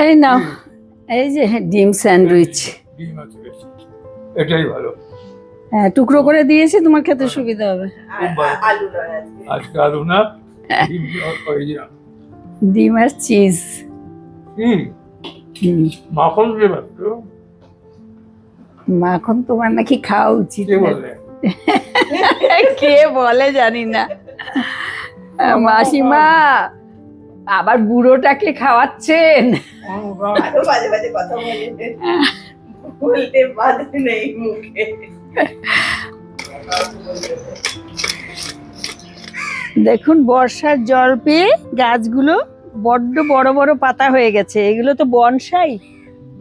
এই নাও। এই যে ডিম স্যান্ডউইচ। ডিম আছে এটাই ভালো। হ্যাঁ টুকরো করে দিয়েছি তোমার খেতে সুবিধা হবে। খুব ভালো। আলু নয় আজকে আলু না? ডিম যে আর চিজ। মাখন ভাবছ মাখন তোমার নাকি খাওয়া উচিত কে কে বলে জানি না। মাসিমা আবার বুড়োটাকে খাওয়াচ্ছেন? বাজে বাজে কথা বলতে বাধে নেই মুখে। দেখুন বর্ষার জল পেয়ে গাছগুলো বড্ড বড় বড় পাতা হয়ে গেছে। এগুলো তো বনসাই।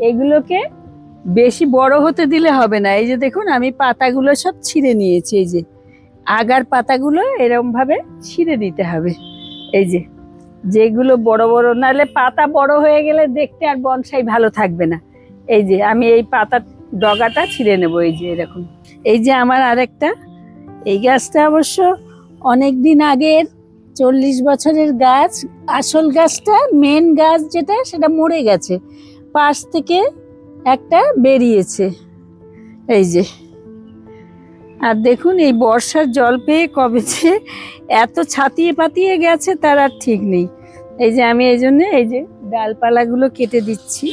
এগুলোকে বেশি বড় হতে দিলে হবে না। এই যে দেখুন আমি পাতাগুলো সব ছিঁড়ে নিয়েছি। এই যে আগার পাতাগুলো এরম ভাবে ছিঁড়ে দিতে হবে। এই যে যেগুলো বড় বড়, নাহলে পাতা বড় হয়ে গেলে দেখতে আর বনসাই ভালো থাকবে না। এই যে আমি এই পাতার ডগাটা ছিঁড়ে নেব, এই যে এরকম। এই যে আমার আরেকটা, এই গাছটা অবশ্য অনেক দিন আগের, চল্লিশ বছরের গাছ। আসল গাছটা মেন গাছ যেটা, সেটা মরে গেছে। পাশ থেকে একটা বেরিয়েছে। এই যে আর দেখুন, এই বর্ষার জল পেয়ে কবে যে এত ছাতিয়ে পাতিয়ে গেছে, তার আর ঠিক নেই। এই যে আমি এই জন্য এই যে ডালপালাগুলো কেটে দিচ্ছি।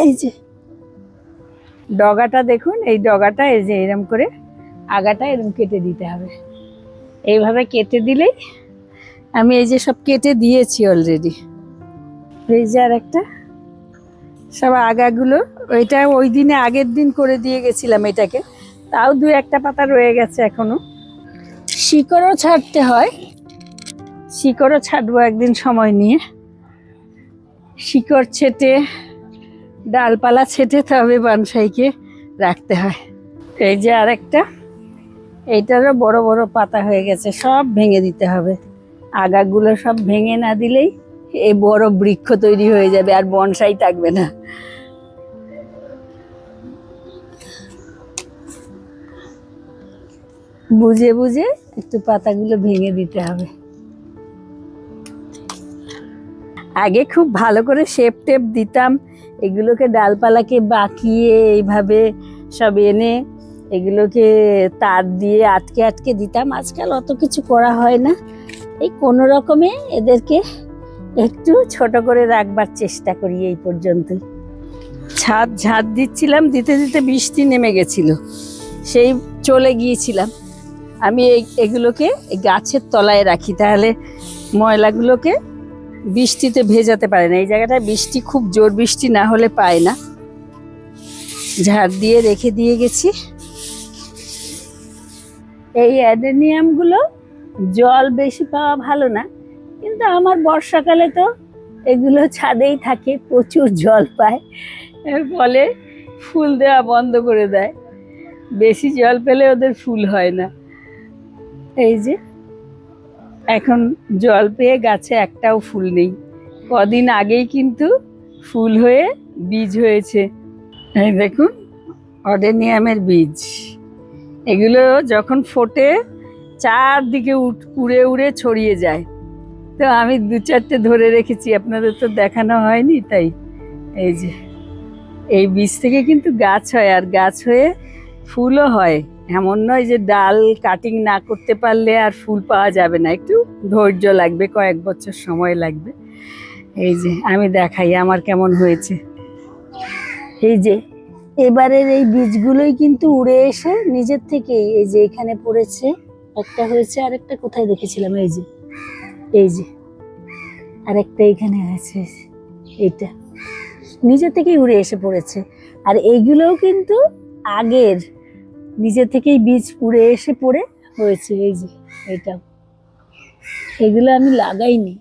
এই যে ডগাটা দেখুন, এই ডগাটা, এই যে এরম করে আগাটা এরম কেটে দিতে হবে। এইভাবে কেটে দিলেই আমি এই যে সব কেটে দিয়েছি অলরেডি এই যে আর একটা সব আগাগুলো, ওইটা ওই দিনে আগের দিন করে দিয়ে গেছিলাম এটাকে। তাও দু একটা পাতা রয়ে গেছে এখনও। শিকড়ও ছাড়তে হয়। শিকড়ও ছাড়বো একদিন সময় নিয়ে। শিকড় ছেটে, ডালপালা ছেটে তবে বানসাইকে রাখতে হয়। এই যে আরেকটা, এইটারও বড় বড় পাতা হয়ে গেছে, সব ভেঙে দিতে হবে। আগাগুলো সব ভেঙে না দিলেই এই বড় বৃক্ষ তৈরি হয়ে যাবে আর বনসাই থাকবে না। বুঝে বুঝে একটু পাতাগুলো ভেঙে দিতে হবে। আগে খুব ভালো করে শেপ টেপ দিতাম, এগুলোকে ডালপালাকে বাঁকিয়ে এইভাবে সব এনে এগুলোকে তার দিয়ে আটকে আটকে দিতাম। আজকাল অত কিছু করা হয় না। এই কোনো রকমে এদেরকে একটু ছোট করে রাখবার চেষ্টা করি এই পর্যন্ত। ছাদ ঝাঁট দিচ্ছিলাম, দিতে দিতে বৃষ্টি নেমে গেছিল। সেই চলে গিয়েছিলাম। আমি এই এগুলোকে এই গাছের তলায় রাখি, তাহলে ময়লাগুলোকে বৃষ্টিতে ভেজাতে পারে না। এই জায়গাটায় বৃষ্টি, খুব জোর বৃষ্টি না হলে পায় না। ঝাড় দিয়ে রেখে দিয়ে গেছি। এই অ্যাডেনিয়ামগুলো জল বেশি পাওয়া ভালো না। কিন্তু আমার বর্ষাকালে তো এগুলো ছাদেই থাকে, প্রচুর জল পায়। এর ফলে ফুল দেওয়া বন্ধ করে দেয়। বেশি জল পেলে ওদের ফুল হয় না। এই যে, এখন জল পেয়ে গাছে একটাও ফুল নেই। কদিন আগেই কিন্তু ফুল হয়ে বীজ হয়েছে। এই দেখুন, অডেনিয়ামের বীজ। এগুলো যখন ফোটে, চারদিকে উড়ে উড়ে ছড়িয়ে যায়। তো আমি দু চারটে ধরে রেখেছি, আপনাদের তো দেখানো হয়নি, তাই এই যে, এই বীজ থেকে কিন্তু গাছ হয়, আর গাছ হয়ে ফুলও হয়। এমন নয় যে ডাল কাটিং না করতে পারলে আর ফুল পাওয়া যাবে না, একটু ধৈর্য লাগবে, কয়েক বছর সময় লাগবে। এই যে, আমি দেখাই আমার কেমন হয়েছে। এই যে, এবারের এই বীজগুলোই কিন্তু উড়ে এসে নিজের থেকেই, এই যে এখানে পড়েছে, একটা হয়েছে, আরেকটা কোথায় দেখেছিলাম, এই যে এই যে আর আরেকটা এখানে আছে এটা নিজে থেকেই উড়ে এসে পড়েছে। আর এইগুলোও কিন্তু আগের। নিজে থেকেই বীজ উড়ে এসে পড়ে হয়েছে, এই যে এটা এগুলো আমি লাগাইনি।